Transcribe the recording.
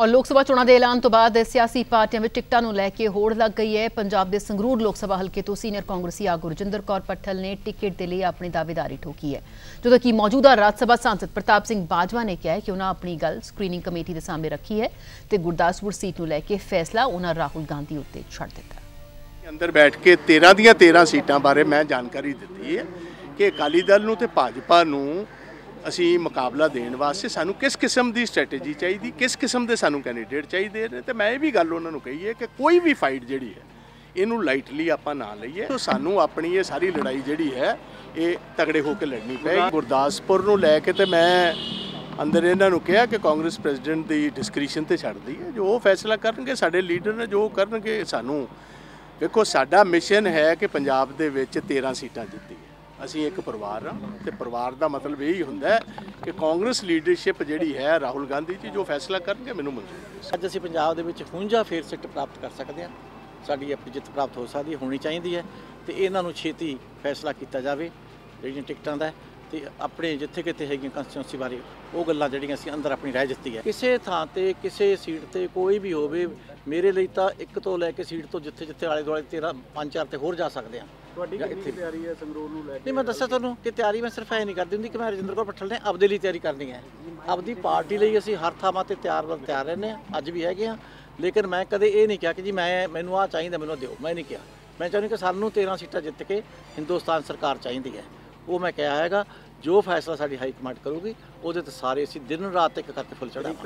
ਔਰ ਲੋਕ ਸਭਾ ਚੋਣਾਂ ਦੇ ਐਲਾਨ ਤੋਂ ਬਾਅਦ ਸਿਆਸੀ ਪਾਰਟੀਆਂ ਵਿੱਚ ਟਿਕਟਾਂ ਨੂੰ ਲੈ ਕੇ ਹੋੜ ਲੱਗ ਗਈ ਹੈ। ਪੰਜਾਬ ਦੇ ਸੰਗਰੂਰ ਲੋਕ ਸਭਾ ਹਲਕੇ ਤੋਂ ਸੀਨੀਅਰ ਕਾਂਗਰਸੀ ਆਗੂ ਰਜਿੰਦਰ ਕੌਰ ਪੱਠਲ ਨੇ ਟਿਕਟ ਦੇ ਲਈ ਆਪਣੀ ਦਾਅਵੇਦਾਰੀ ਠੋਕੀ ਹੈ। ਜਦੋਂ ਕਿ ਮੌਜੂਦਾ ਰਾਜ ਸਭਾ ਸਾਂਸਦ ਪ੍ਰਤਾਪ ਸਿੰਘ ਬਾਜਵਾ ਨੇ ਕਿਹਾ ਕਿ ਉਹਨਾਂ ਆਪਣੀ ਗੱਲ ਸਕਰੀਨਿੰਗ ਕਮੇਟੀ ਦੇ ਸਾਹਮਣੇ ਰੱਖੀ ਹੈ ਤੇ ਗੁਰਦਾਸਪੁਰ ਸੀਟ ਨੂੰ ਲੈ ਕੇ ਫੈਸਲਾ ਉਹਨਾਂ ਰਾਹੁਲ ਗਾਂਧੀ ਉੱਤੇ ਛੱਡ ਦਿੱਤਾ। ਅੰਦਰ ਬੈਠ ਕੇ 13 ਦੀਆਂ 13 ਸੀਟਾਂ ਬਾਰੇ ਮੈਂ ਜਾਣਕਾਰੀ ਦਿੱਤੀ ਹੈ ਕਿ ਅਕਾਲੀ ਦਲ ਨੂੰ ਤੇ ਭਾਜਪਾ ਨੂੰ ਅਸੀਂ ਮੁਕਾਬਲਾ ਦੇਣ ਵਾਸਤੇ ਸਾਨੂੰ ਕਿਸ ਕਿਸਮ ਦੀ ਸਟ੍ਰੈਟਜੀ ਚਾਹੀਦੀ, ਕਿਸ ਕਿਸਮ ਦੇ ਸਾਨੂੰ ਕੈਂਡੀਡੇਟ ਚਾਹੀਦੇ ਨੇ, ਤੇ ਮੈਂ ਇਹ ਵੀ ਗੱਲ ਉਹਨਾਂ ਨੂੰ ਕਹੀ ਹੈ ਕਿ ਕੋਈ ਵੀ ਫਾਈਟ ਜਿਹੜੀ ਹੈ, ਇਹਨੂੰ ਲਾਈਟਲੀ ਆਪਾਂ ਨਾ ਲਈਏ। ਤਾਂ ਸਾਨੂੰ ਆਪਣੀ ਇਹ ਸਾਰੀ ਲੜਾਈ ਜਿਹੜੀ ਹੈ, ਇਹ ਤਗੜੇ ਹੋ ਕੇ ਲੜਨੀ ਪਏਗੀ ਗੁਰਦਾਸਪੁਰ ਨੂੰ ਲੈ ਕੇ ਤੇ ਮੈਂ ਅੰਦਰ ਇਹਨਾਂ ਨੂੰ ਕਿਹਾ ਕਿ ਕਾਂਗਰਸ ਪ੍ਰੈਜ਼ੀਡੈਂਟ ਦੀ ਡਿਸਕ੍ਰਿਸ਼ਨ ਤੇ ਛੱਡਦੀ ਹੈ। ਜੋ ਉਹ ਫੈਸਲਾ ਕਰਨਗੇ, ਸਾਡੇ ਲੀਡਰ ਨੇ ਜੋ ਕਰਨਗੇ, ਸਾਨੂੰ ਵੇਖੋ, ਸਾਡਾ ਮਿਸ਼ਨ ਹੈ ਕਿ ਪੰਜਾਬ ਦੇ ਵਿੱਚ 13 ਸੀਟਾਂ ਜਿੱਤੀਏ। ਅਸੀਂ ਇੱਕ ਪਰਿਵਾਰ ਹਾਂ ਤੇ ਪਰਿਵਾਰ ਦਾ ਮਤਲਬ ਇਹ ਹੀ ਹੁੰਦਾ ਕਿ ਕਾਂਗਰਸ ਲੀਡਰਸ਼ਿਪ ਜਿਹੜੀ ਹੈ ਰਾਹੁਲ ਗਾਂਧੀ ਜੀ, ਜੋ ਫੈਸਲਾ ਕਰਨਗੇ, ਮੈਨੂੰ ਮਨਜ਼ੂਰ ਹੈ। ਅੱਜ ਅਸੀਂ ਪੰਜਾਬ ਦੇ ਵਿੱਚ 51 ਫੇਰ ਸਿੱਟ ਪ੍ਰਾਪਤ ਕਰ ਸਕਦੇ ਹਾਂ। ਸਾਡੀ ਆਪਣੀ ਜਿੱਤ ਪ੍ਰਾਪਤ ਹੋ ਸਕਦੀ ਹੋਣੀ ਚਾਹੀਦੀ ਹੈ ਤੇ ਇਹਨਾਂ ਨੂੰ ਛੇਤੀ ਫੈਸਲਾ ਕੀਤਾ ਜਾਵੇ। ਜਿਹੜੀਆਂ ਟਿਕਟਾਂ ਦਾ ਤੇ ਆਪਣੇ ਜਿੱਥੇ ਕਿਤੇ ਹੈਗੀਆਂ ਕੰਸਟੀਟਿਊਂਸੀ ਬਾਰੇ ਉਹ ਗੱਲਾਂ ਜਿਹੜੀਆਂ ਅਸੀਂ ਅੰਦਰ ਆਪਣੀ ਰਾਏ ਦਿੱਤੀ ਹੈ। ਕਿਸੇ ਥਾਂ ਤੇ ਕਿਸੇ ਸੀਟ ਤੇ ਕੋਈ ਵੀ ਹੋਵੇ ਮੇਰੇ ਲਈ ਤਾਂ ਇੱਕ ਤੋਂ ਲੈ ਕੇ ਸੀਟ ਤੋਂ ਜਿੱਥੇ ਜਿੱਥੇ ਆਲੇ ਦੁਆਲੇ 13 ਪੰਜ ਚਾਰ ਤੇ ਹੋਰ ਜਾ ਸਕਦੇ ਹਾਂ। ਤੁਹਾਡੀ ਕਿੰਨੀ। ਤਿਆਰੀ ਹੈ ਸੰਗਰੂਰ ਨੂੰ ਲੈ ਕੇ? ਨਹੀਂ ਮੈਂ ਦੱਸਿਆ ਤੁਹਾਨੂੰ ਕਿ ਤਿਆਰੀ ਮੈਂ ਸਿਰਫ ਐ ਨਹੀਂ ਕਰਦੀ ਹੁੰਦੀ ਕਿ ਮੈਂ ਰਜਿੰਦਰ ਕੌਰ ਪੱਠਲ ਨੇ ਆਪਦੇ ਲਈ ਤਿਆਰੀ ਕਰਨੀ ਹੈ। ਆਪਦੀ ਪਾਰਟੀ ਲਈ ਅਸੀਂ ਹਰ ਥਾਵਾਂ ਤੇ ਤਿਆਰ ਬਰ ਤਿਆਰ ਰਹਿੰਦੇ ਹਾਂ ਅੱਜ ਵੀ ਹੈਗੇ ਹਾਂ ਲੇਕਿਨ ਮੈਂ ਕਦੇ ਇਹ ਨਹੀਂ ਕਿਹਾ ਕਿ ਜੀ ਮੈਂ ਮੈਨੂੰ ਆ ਚਾਹੀਦਾ ਮੈਨੂੰ ਦਿਓ ਮੈਂ ਨਹੀਂ ਕਿਹਾ। ਮੈਂ ਚਾਹੁੰਦੀ ਕਿ ਸਾਨੂੰ 13 ਸੀਟਾਂ ਜਿੱਤ ਕੇ ਹਿੰਦੁਸਤਾਨ ਸਰਕਾਰ ਚਾਹੀਦੀ ਹੈ। ਉਹ ਮੈਂ ਕਿਹਾ ਹੈਗਾ, ਜੋ ਫੈਸਲਾ ਸਾਡੀ ਹਾਈ ਕਮਾਂਡ ਕਰੂਗੀ, ਉਹਦੇ ਤੇ ਸਾਰੇ ਅਸੀਂ ਦਿਨ ਰਾਤ ਇੱਕ ਕਰਕੇ ਫੁੱਲ ਚੜਾਵਾਂਗੇ